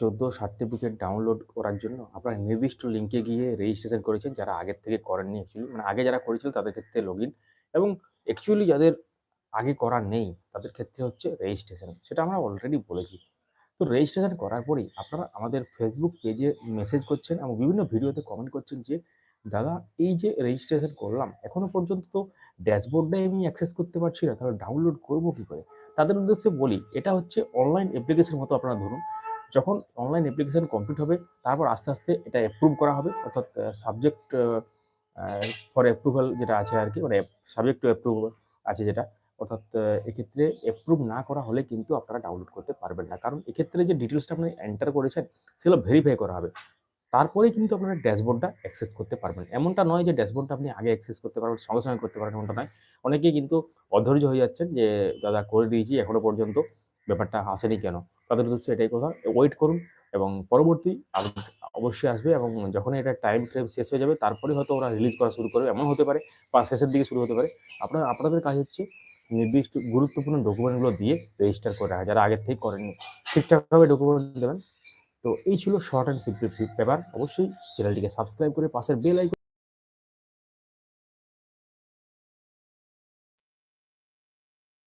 চোদ্দ certificate download করার জন্য আপনারা নির্দিষ্ট লিঙ্কে গিয়ে রেজিস্ট্রেশন করেছেন, যারা আগের থেকে করেননি অ্যাকচুয়ালি মানে আগে যারা করেছিল তাদের ক্ষেত্রে লগ এবং অ্যাকচুয়ালি যাদের আগে করা নেই, তাদের ক্ষেত্রে হচ্ছে রেজিস্ট্রেশন সেটা আমরা অলরেডি বলেছি। তো রেজিস্ট্রেশন করার পরেই আপনারা আমাদের ফেসবুক পেজে মেসেজ করছেন এবং বিভিন্ন ভিডিওতে কমেন্ট করছেন যে, দাদা, এই যে রেজিস্ট্রেশন করলাম এখনও পর্যন্ত তো ড্যাশবোর্ডটাই আমি অ্যাক্সেস করতে পারছি না, তাহলে ডাউনলোড করব কী করে? তাদের উদ্দেশ্যে বলি, এটা হচ্ছে অনলাইন অ্যাপ্লিকেশন মতো আপনারা ধরুন যখন অনলাইন অ্যাপ্লিকেশন কমপ্লিট হবে, তারপর আস্তে আস্তে এটা অ্যাপ্রুভ করা হবে। অর্থাৎ সাবজেক্ট ফর অ্যাপ্রুভাল যেটা আছে আর কি মানে সাবজেক্ট টু অ্যাপ্রুভ আছে যেটা, অর্থাৎ এক্ষেত্রে অ্যাপ্রুভ না করা হলে কিন্তু আপনারা ডাউনলোড করতে পারবেন না। কারণ এক্ষেত্রে যে ডিটেলসটা আপনি এন্টার করেছেন, সেগুলো ভেরিফাই করা হবে। তারপরেই কিন্তু আপনারা ড্যাশবোর্ডটা অ্যাক্সেস করতে পারবেন। এমনটা নয় যে ড্যাশবোর্ডটা আপনি আগে অ্যাক্সেস করতে পারবেন, সঙ্গে সঙ্গে করতে পারবেন, এমনটা নয়। অনেকেই কিন্তু অধৈর্য হয়ে যাচ্ছেন যে, দাদা, করে দিয়েছি, এখনও পর্যন্ত। ব্যাপারটা আসেনি কেন? তাদের উদ্দেশ্যে এটাই কথা। ওয়েট করুন এবং পরবর্তী অবশ্যই আসবে এবং যখন এটা টাইম ফ্রেম শেষ হয়ে যাবে তারপরে হয়তো ওরা রিলিজ করা শুরু করবে। এমন হতে পারে বা শেষের দিকে শুরু হতে পারে। আপনার, আপনাদের কাজ হচ্ছে নির্দিষ্ট গুরুত্বপূর্ণ ডকুমেন্টগুলো দিয়ে রেজিস্টার করে রাখা। যারা আগের থেকে করেননি, ঠিকঠাকভাবে ডকুমেন্ট দেবেন। তো এই ছিল শর্ট অ্যান্ড সিম্পল পেপার অবশ্যই চ্যানেলটিকে সাবস্ক্রাইব করে পাশের বেল আইকন